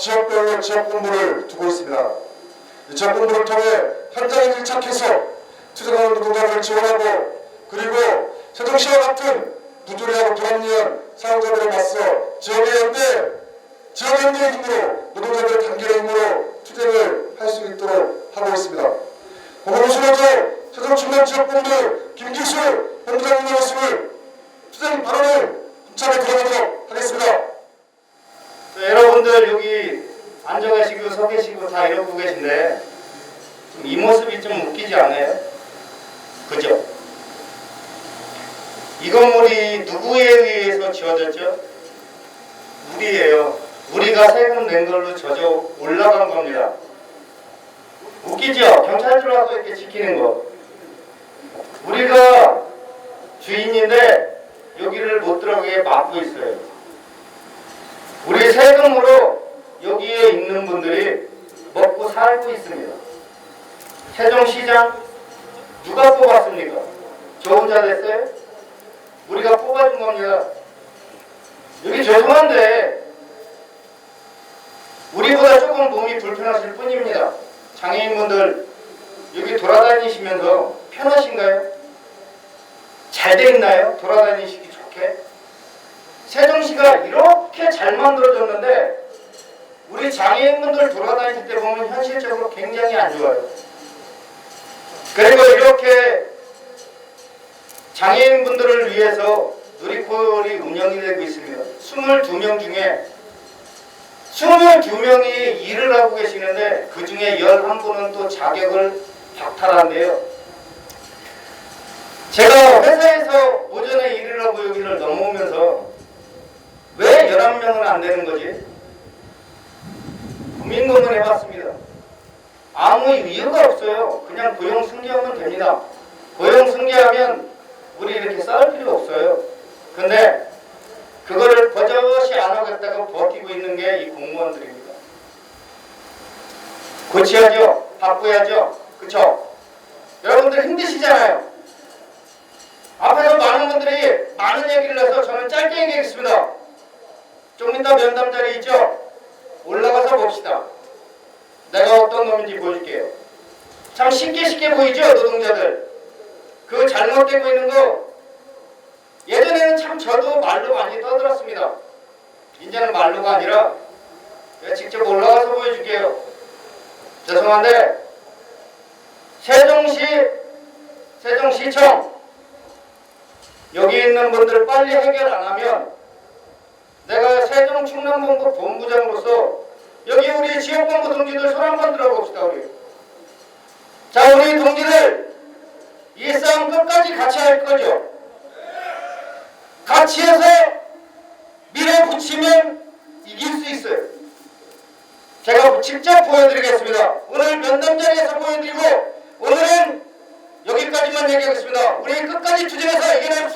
중간 지역 본부를 두고 있습니다. 이 지역 본부를 통해 현장에 밀착해서 투쟁하는 노동자들을 지원하고 그리고 세종시와 같은 부조리하고 불합리한 사용자들에 맞서 지역의 연대, 지역 연대의 힘으로 노동자들의 단결의 힘으로 투쟁을 할 수 있도록 하고 있습니다. 고고로서로서 세종 중간 지역 본부 김기수 본부장님의 말씀을 투쟁 발언을 힘차게 들어보도록 하겠습니다. 자, 여러분들 여기 앉아 계시고 서 계시고 다 이러고 계신데 좀이 모습이 좀 웃기지 않아요? 그죠? 이 건물이 누구에 의해서 지어졌죠? 우리예요. 우리가 세금 낸 걸로 젖어 올라간 겁니다. 웃기죠? 경찰들 와서 이렇게 지키는 거. 우리가 주인인데 여기를 못 들어가게 막고 있어요. 우리 세금으로 여기에 있는 분들이 살고 있습니다. 세종시장 누가 뽑았습니까? 저 혼자 됐어요? 우리가 뽑아준 겁니다. 여기 죄송한데 우리보다 조금 몸이 불편하실 뿐입니다. 장애인분들 여기 돌아다니시면서 편하신가요? 잘 돼 있나요? 돌아다니시기 좋게? 세종시가 이렇게 잘 만들어졌는데 우리 장애인분들 돌아다닐 때 보면 현실적으로 굉장히 안 좋아요. 그리고 이렇게 장애인분들을 위해서 누리콜이 운영이 되고 있습니다. 22명 중에 22명이 일을 하고 계시는데 그 중에 11분은 또 자격을 박탈한대요. 제가 회사에서 오전에 일을 하고 여기를 넘어오면서 왜 11명은 안 되는 거지? 고민고민 해봤습니다. 아무 이유가 없어요. 그냥 고용 승계하면 됩니다. 고용 승계하면 우리 이렇게 싸울 필요 없어요. 근데 그거를 버젓이 안 하겠다고 버티고 있는 게 이 공무원들입니다. 고쳐야죠. 바꿔야죠. 그쵸? 여러분들 힘드시잖아요. 앞에서 많은 분들이 많은 얘기를 해서 저는 짧게 얘기하겠습니다. 좀 이따 면담 자리 있죠? 올라가서 봅시다. 내가 어떤 놈인지 보여줄게요. 참 쉽게 쉽게 보이죠, 노동자들? 그 잘못되고 있는 거 예전에는 참 저도 말로 많이 떠들었습니다. 이제는 말로가 아니라 내가 직접 올라가서 보여줄게요. 죄송한데 세종시 세종시청 여기 있는 분들 빨리 해결 안 하면 내가 세종 충남본부 본부장으로서 우리 지역본부 동지들 손 한번 들어봅시다 우리. 자 우리 동지들 이 싸움 끝까지 같이 할 거죠? 같이 해서 밀어붙이면 이길 수 있어요. 제가 직접 보여드리겠습니다. 오늘 면담 자리에서 보여드리고 오늘은 여기까지만 얘기하겠습니다. 우리 끝까지 투쟁해서 이겨내